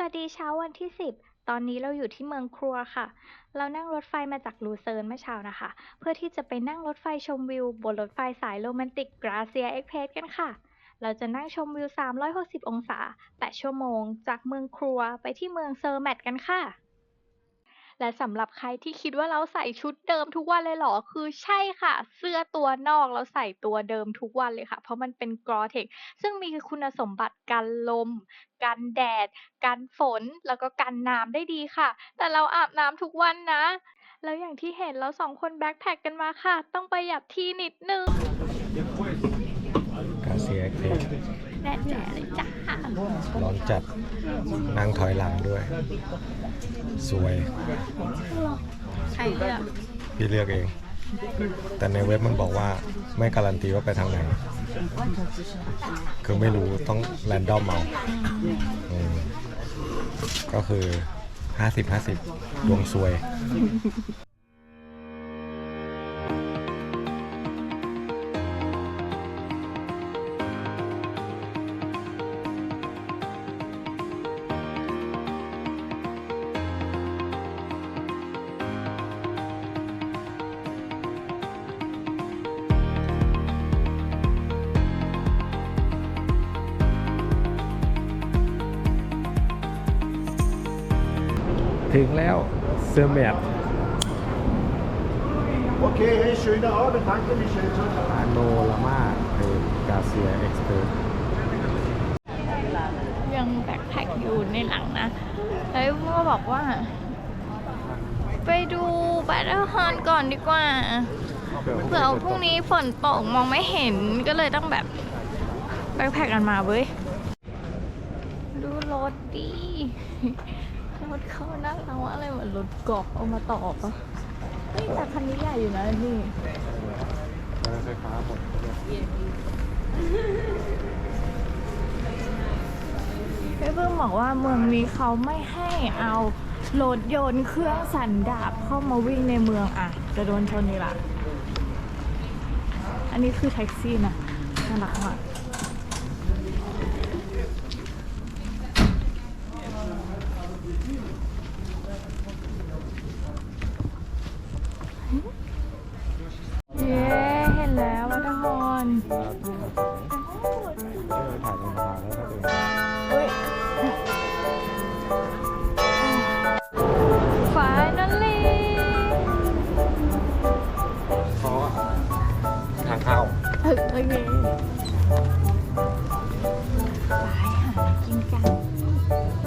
สวัสดีเช้าวันที่ 10 ตอนนี้เราอยู่ที่เมืองครัวค่ะ เรานั่งรถไฟมาจากลูเซิร์นเมื่อเช้านะคะ เพื่อที่จะไปนั่งรถไฟชมวิว บนรถไฟสายโรแมนติกกราเซียเอ็กเพรสกันค่ะ เราจะนั่งชมวิว 360 องศา 8 ชั่วโมง จากเมืองครัวไปที่เมืองเซอร์แมตกันค่ะ และสำหรับใครที่คิดว่าเราใส่ชุดเดิมทุกวันเลยเหรอ คือใช่ค่ะ เสื้อตัวนอกเราใส่ตัวเดิมทุกวันเลยค่ะ เพราะมันเป็นกรอเทคซึ่งมีคุณสมบัติกันลม กันแดด กันฝน แล้วก็กันน้ำได้ดีค่ะ แต่เราอาบน้ำทุกวันนะ แล้วอย่างที่เห็นเราสองคนแบ็คแพคกันมาค่ะ ต้องประหยัดที่นิดนึงาเซียเทสแน่แจ๋เลยจ้ะร้อนจัดนั่งถอยหลังด้วย สวย ใครเลือกพี่เลือกเอง แต่ในเว็บมันบอกว่าไม่การันตีว่าไปทางไหน คือไม่รู้ต้องแรนดอมเอาอืมก็คือ 50 50 ดวงซวย ถึงแล้วเซอร์แมท Okay, hey, schöne Abend, danke Michel. Ciao, ciao. โนลามาคือกาเซียเอ็กซ์เพรสยังแบ็คแพ็คอยู่ในหลังนะ แล้วพ่อบอกว่า ไปดูแบทเทิลฮอนก่อนดีกว่า เผื่อพรุ่งนี้ฝนตกมองไม่เห็นก็เลยต้องแบบแบ็คแพ็คกันมาเว้ย ดูรถดีรถ เขาน่ารักว่าอะไรเหมือนรถกอล์ฟเอามาต่อปะเฮ้ยแต่คันนี้ใหญ่อยู่นะนี่ไฟฟ้าหมดพี่เพิ่งบอกว่าเมืองนี้เขาไม่ให้เอารถยนต์เครื่องสันดาปเข้ามาวิ่งในเมืองอะ จะโดนชนนี่ละ อันนี้คือแท็กซี่นะน่ารักมาก ถึงโอเคไปหาอะไรกินกัน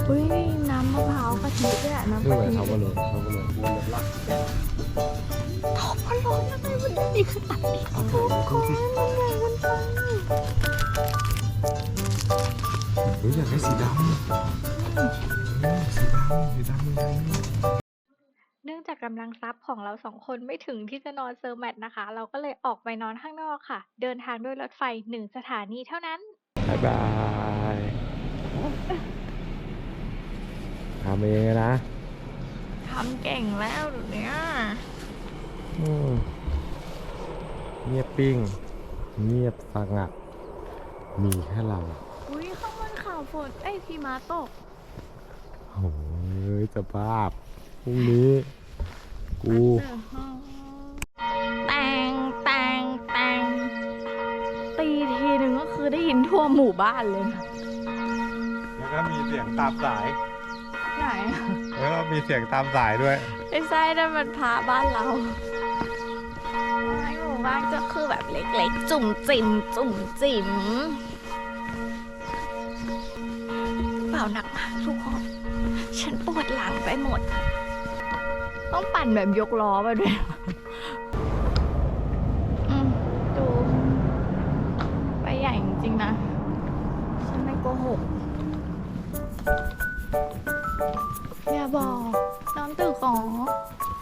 อุ้ยน้ำมะพร้าวกะทิด้วยอะน้ำนี่กะทิเขาบอลลูนเขาบอลลูนวนแบบลักท็อปมันร้อนยังไงมันดีขนาดนี้เอาทุถ่ายกดูคนมันใหญ่มันฟังเฮ้ยอยากได้สีดำอืมสีดำสีดำยังไงเนื่องจา กกำลังทรัพย์ของเราสองคนไม่ถึงที่จะนอนเซอร์แมทนะคะ เราก็เลยออกไปนอนข้างนอกค่ะ เดินทางด้วยรถไฟหนึ่งสถานีเท่านั้นบายบายทำเองเลยนะ ทำเก่งแล้วเดี๋ยวนี้อืมเงียบปิ้ง เงียบสงัด มีแค่เราอุ้ยข้างบนข่าวฝนไอ้ยพี่มาตก โอ้ยจะภาพพรุ่งนี้ กูแต่งแต่งแต่งตีทีหนึ่งก็คือได้ยินทั่วหมู่บ้านเลยนะแล้วก็มีเสียงตามสาย ไหนแล้วก็มีเสียงตามสายด้วย ไอ้ไส้นั่นมันพาบ้านเราไอ้หมู่บ้านก็คือแบบเล็กๆ จุ่มจิ๋มจุ่มจิ๋มเปล่าหนักมากทุกคน ฉันปวดหลังไปหมด ต้องปั่นแบบยกล้อไปด้วยดู ไปใหญ่จริงๆนะ ฉันไม่โกหก อย่าบอกนอนตึกหรอ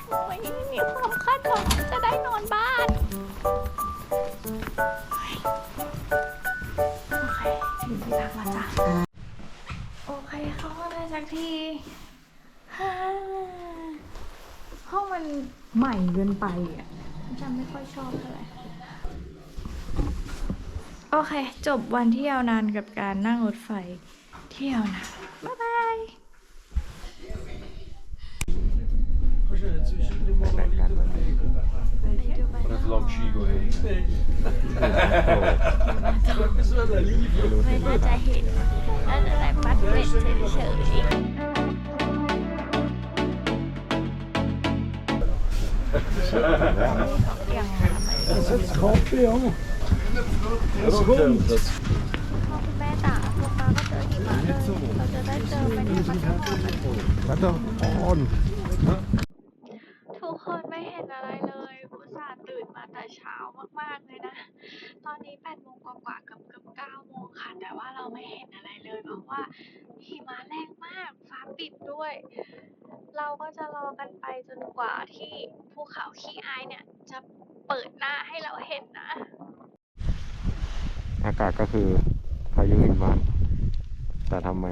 โอ้ยมีความคาดหวังจะได้นอนบ้านโอเคถึงที่พักแล้วจ้ะโอเคเข้าห้องได้สักที ห้องมันใหม่เกินไปอะจำไม่ค่อยชอบเท่าไหร่โอเค จบวันที่ยาวนานกับการนั่งรถไฟเที่ยวนะบ๊ายบายไม่น่าจะเห็นน่ะได้ปัดเป็ดเฉย Zet schapje, jongen. Dat is goed. พอคุณแม่จ๋าพวกป้าก็เจอหิมะเลยเราจะได้เจอไปเนี่ยมาทั้งหมดแล้วต้องออนทุกคนไม่เห็นอะไรเลยอุตส่าห์ตื่นมาแต่เช้ามากๆเลยนะ ตอนนี้8โมงกว่าๆเกือบเกือบ9โมงค่ะ แต่ว่าเราไม่เห็นอะไรเลยเพราะว่าหิมะแรง มากฟ้าปิดด้วย เราก็จะรอกันไปจนกว่าที่ภูเขาขี้อายเนี่ย จะเปิดหน้าให้เราเห็นนะ อากาศก็คือพายุหิมะแต่ทำไม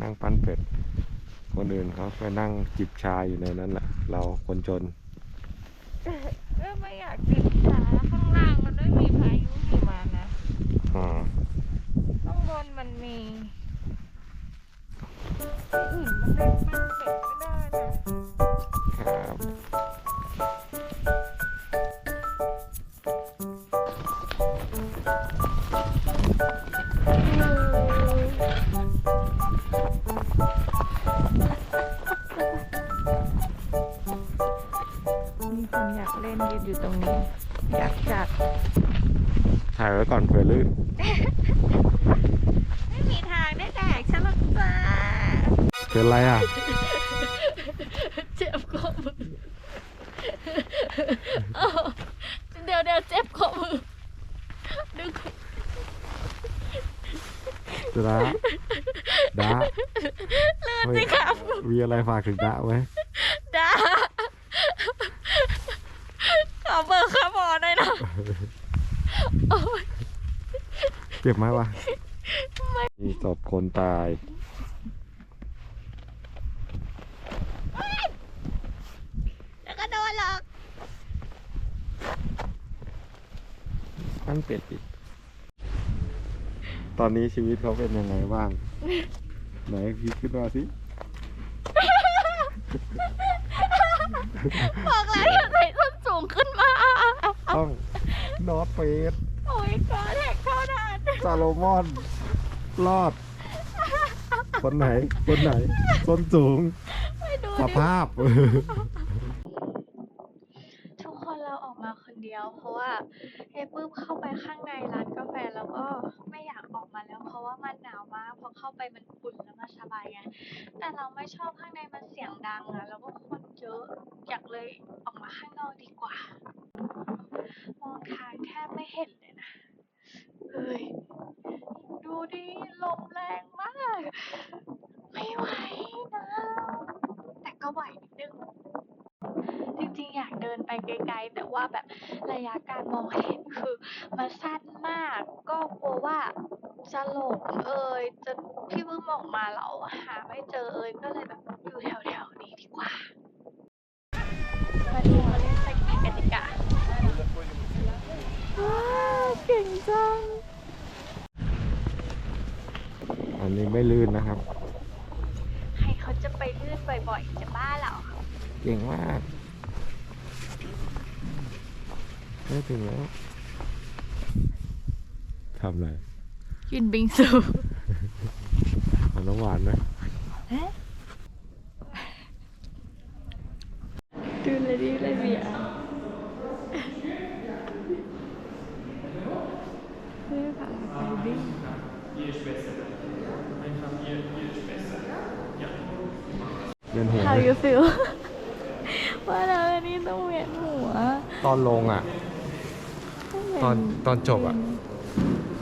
นั่งปั้นเป็ด คนอื่นเขาไปนั่งจิบชาอยู่ในนั้นแหละเราคนจนก็ไม่อยากติดขาข้างล่างมันไม่มีพายุหิมะนะ อ่า ข้างบนมันมี อื่นมันเล่นเป็ดไม่ได้นะครับ เป็นไรอะ เจ็บข้อมือเอ้าเดี๋ยวเดี๋ยวเจ็บข้อมือดูจะดาดาลื่นสิครับมีอะไรฝากถึงดาไว้ดาขอเบอร์ค่ะหมอหน่อยนะโอ๊ยเจ็บไหมวะ มีศพคนตาย แล้วก็โดนหรอก ตั้งเป็ดอีก ตอนนี้ชีวิตเขาเป็นยังไงบ้าง ไหนพี่ขึ้นมาสิ บอกแล้วอย่าใส่ส้นสูงขึ้นมา ต้องนอตเฟสโอ้ยกอแท็กเท่านั้นซาโลมอน รอด คนไหน คนไหน ส้นสูงไม่ดูสดิภาพ ทุกคนเราออกมาคนเดียว เพราะว่าไอ้ ปื้มเข้าไปข้างในร้านกาแฟแล้วก็ไม่อยากออกมาแล้ว เพราะว่ามันหนาวมากพอเข้าไปมันอุ่นแล้วมันสบายไงแต่เราไม่ชอบข้างในมันเสียงดังอะแล้วก็คนเยอะอยากเลยออกมาข้างนอกดีกว่ามองทางแทบไม่เห็นเลยนะเฮ้ยดูดิลมแรงมาก ไม่ไหวนะแต่ก็ไหวน จริงๆ อยากเดินไปไกลๆ แต่ว่าแบบระยะการมองเห็นคือมันสั้นมาก ก็กลัวว่าจะหลงเอ่ยจะพี่พึ่งออกมาเราหาไม่เจอเอ่ยก็เลยแบบอยู่แถวๆนี้ดีกว่า มาดูมาเล่นสกีกันดีกว่าว้าวเก่งจัง อันนี้ไม่ลื่นนะครับ ใครเขาจะไปลื่นบ่อยๆ จะบ้าเหรอ เก่งมาก ได้ถึงแล้วทำอะไรกินบิงซูเอาน้ำหวานไหมดูเลยดิเลยเบียร์เฮ้ยพาไปวิ่งเวียนหัว How you feel ว่าแล้วอันนี้ต้องเวียนหัว ตอนลงอะ ตอนตอนจบอะ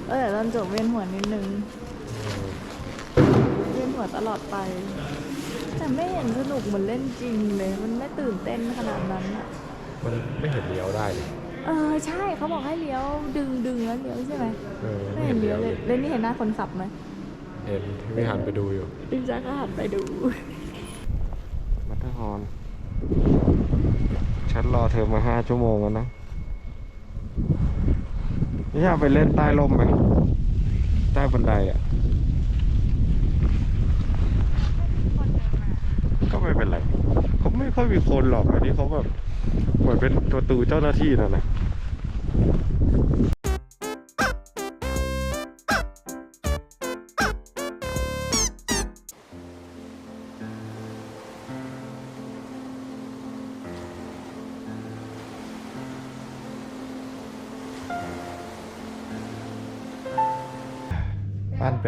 เออแต่ตอนจบเวียนหัวนิดนึง เวียนหัวตลอดไป แต่ไม่เห็นสนุกเหมือนเล่นจริงเลย มันไม่ตื่นเต้นขนาดนั้นอะ มันไม่เห็นเลี้ยวได้เลย เออใช่เขาบอกให้เลี้ยวดึงดึงแล้วเลี้ยวใช่ไหมเออไม่เห็นเลี้ยวเลยแล้วนี่เห็นหน้าคนขับไหมเห็นไม่หันไปดูอยู่ ดิจ้าก็หันไปดู มัทเทอร์ฮอร์นฉันรอเธอมาห้าชั่วโมงแล้วนะ นี่อยากไปเล่นใต้ลมไหมใต้บันไดอะ ก็ไม่เป็นไรเขาไม่ค่อยมีคนหรอกอันนี้เขาแบบเหมือนเป็นประตูเจ้าหน้าที่นั่นแหละ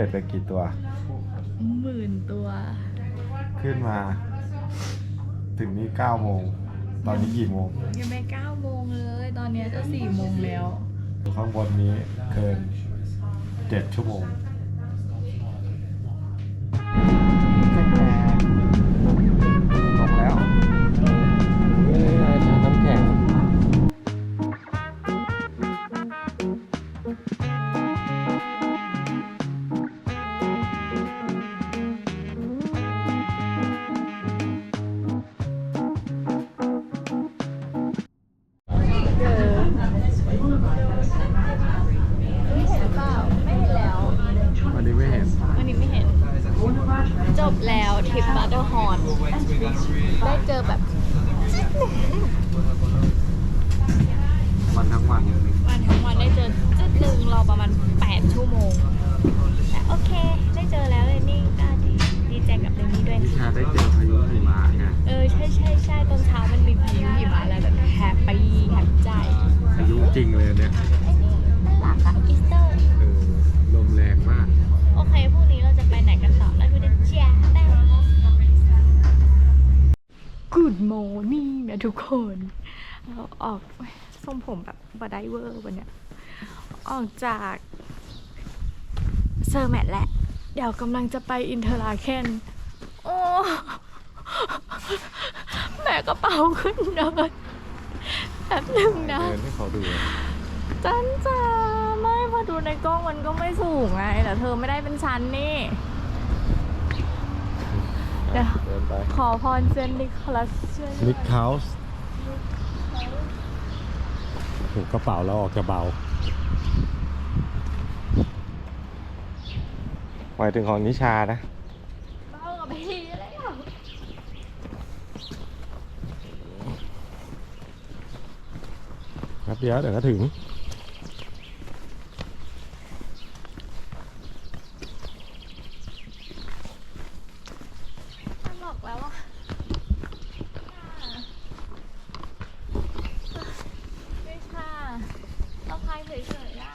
ดไปกี่ตัว หมื่นตัว ขึ้นมา ถึงนี่เก้าโมง ตอนนี้กี่โมง ยังไม่เก้าโมงเลย ตอนเนี้ยจะสี่โมงแล้ว ข้างบนนี้เกินเจ็ดชั่วโมง อนได้เจอแบบ วันทั้งวันวันทั้งวัน ทุกคนเราออกเว้ยทรงผมแบบบาไดเวอร์วันเนี้ยออกจากเซอร์แมทแหละเดี๋ยวกำลังจะไปอินเทอร์ลาเคนโอ้แม่กระเป๋าขึ้นเดินแบบหนึ่งนะ เดินให้เขาดูจันจ้าไม่พอดูในกล้องมันก็ไม่สูงไงแต่เธอไม่ได้เป็นชั้นนี่เดี๋ยวเดินไป ขอพรเซนนิโคลัสช่วยด้วยนิกเฮาส์ถูกกระเป๋าแล้วออกจะเบา หมายถึงของนิชานะเบากับพี่อะไรอะแป๊บเดียวเดี๋ยวก็ถึง มันบอกแล้วว่าไม่ค่ะเราพายเฉยๆได้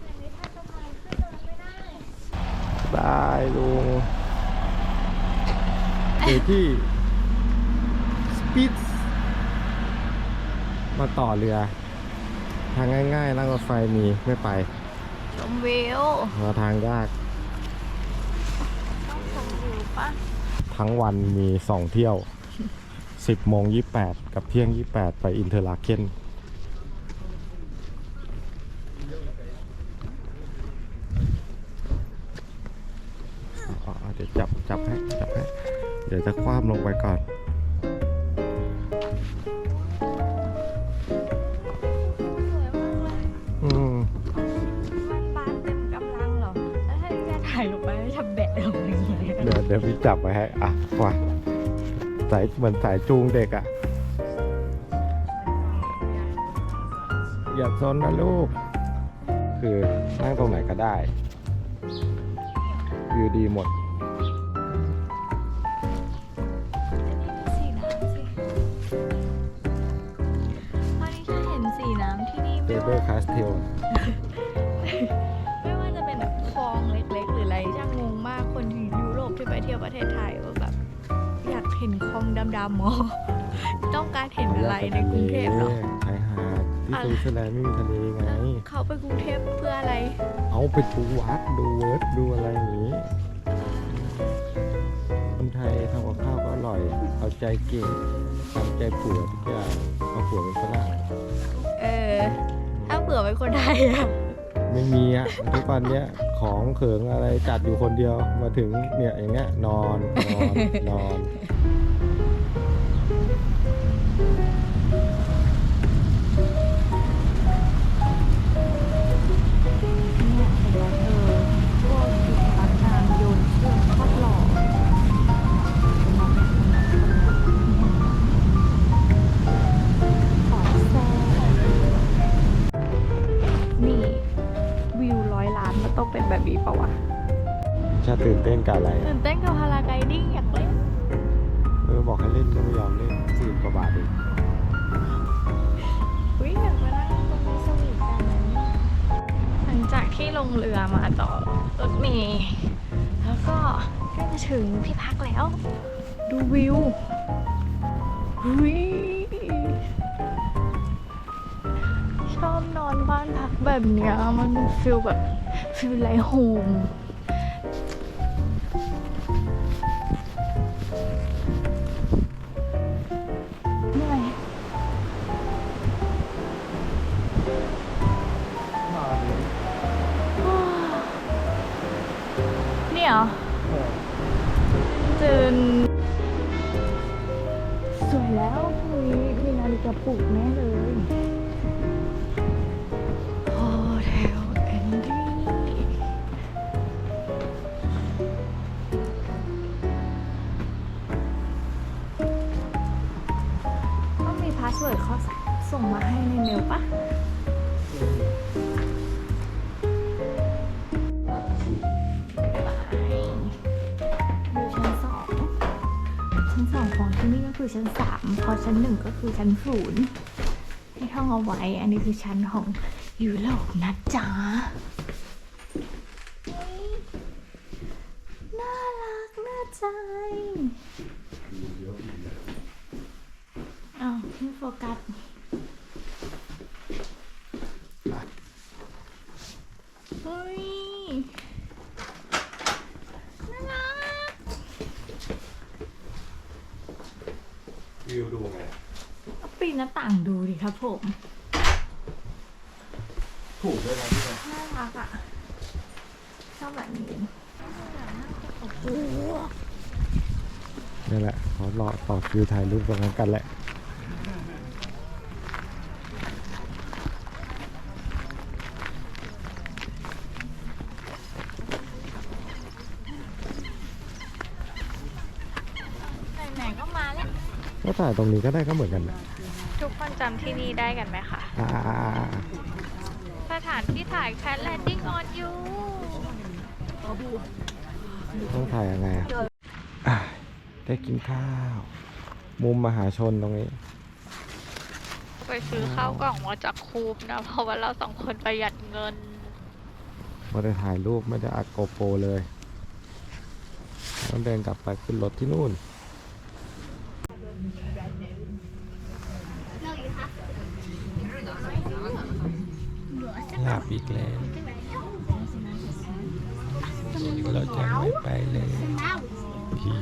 แต่ไม่ถ้าจะพายขึ้นเดินไม่ได้ ได้ลุงอยู่ที่สปิทมาต่อเรือ ทางง่ายๆนั่งรถไฟมีไม่ไปชมวิวมาทางยากต้องชมวิวปะทั้งวันมีสองเที่ยว 10โมง28 กับเที่ยง 28 ไปอินเทอร์ลาเคนอ๋อเดี๋ยว จับจับให้จับให้เดี๋ยวจะคว้ามลงไปก่อนสวยมากเลยอืมมันบานเต็มกำลังเหรอ แล้วถ้าจะถ่ายลงไปแล้วจะแบะลงอย่างนี้เดี๋ยวเดี๋ยวพี่จับไว้ให้อะว่าสายเหมือนสายจูงเด็กอะ่ะ อย่าซนนะลูก คือนั่งตรงไหนก็ได้วิวดีหมด เบไม่เบอว่าร์คาสเทลไม่ว่าจะเป็นแบบคลองเล็กๆ หรืออะไรช่างงงมากคนที่ยุโรปที่ไปเที่ยวประเทศไทยว่าแบบอยากเห็นคลองดำๆหมอ ต้องการเห็นอะไรในกรุงเทพเหรอชายหาดที่สวิตเซอร์แลนด์ไม่มีทะเลไง เขาไปกรุงเทพเพื่ออะไร เอาไปดูวัดดูเวิร์ดดูอะไรอย่างนี้คนไทยทำกับข้าวก็อร่อย เอาใจเก่งทำใจผัวทุกอย่างเอาผัวเป็นฝรั่งเออถ้าเผื่อเป็นคนไทยอะไม่มีอะทุกวันเนี้ยของเขิงอะไรจัดอยู่คนเดียวมาถึงเนี่ยอย่างเงี้ยนอนนอนนอน อะไรอะตื่นเต้นกับพาราไกดิ้งอยากเล่นเออบอกให้เล่นก็ไม่ยอมเล่นสี่กว่าบาทเองวิอยากมานั่งตรงนี้สวีทกันนะเนี่ยหลังจากที่ลงเรือมาต่อรถเมล์แล้วก็ใกล้จะถึงที่พักแล้ว ดูวิววิชอบนอนบ้านพักแบบเนี้ยมันฟิลแบบ ฟิลไลโฮม ส่งมาให้ในเมลปะอยู่ชั้นสองชั้นสองของที่นี่ก็คือชั้นสามพอชั้นหนึ่งก็คือชั้นศูนย์ให้ท่องเอาไว้ อันนี้คือชั้นของยุโรปนะจ๊ะน่ารักน่าใจอ้าวไม่โฟกัส เฮ้ย น่ารักวิวดูไงเอาปีนหน้าต่างดูดิครับผม ถูกด้วยนะพี่นะน่ารักอะชอบแบบนี้โอ้โห นี่แหละเขารอต่อคิวถ่ายรูปตรงนั้นกันแหละ นๆก็มาแล้วก็ถ่ายตรงนี้ก็ได้ก็เหมือนกันนะทุกคนจำที่นี่ได้กันไหมคะอ่าสถานที่ถ่ายแคทแลนดิ้งออนยูต้องถ่ายยังไงอะอะได้กินข้าว มุมมหาชนตรงนี้ ไปซื้อข้าวกล่องมาจากคูปนะ เพราะว่าเราสองคนประหยัดเงิน ไม่ได้ถ่ายรูปไม่ได้อัดโกโปรเลย ต้องเดินกลับไปขึ้นรถที่นู่น หลับ อีกแล้วเราจะไม่ไปเลยพี่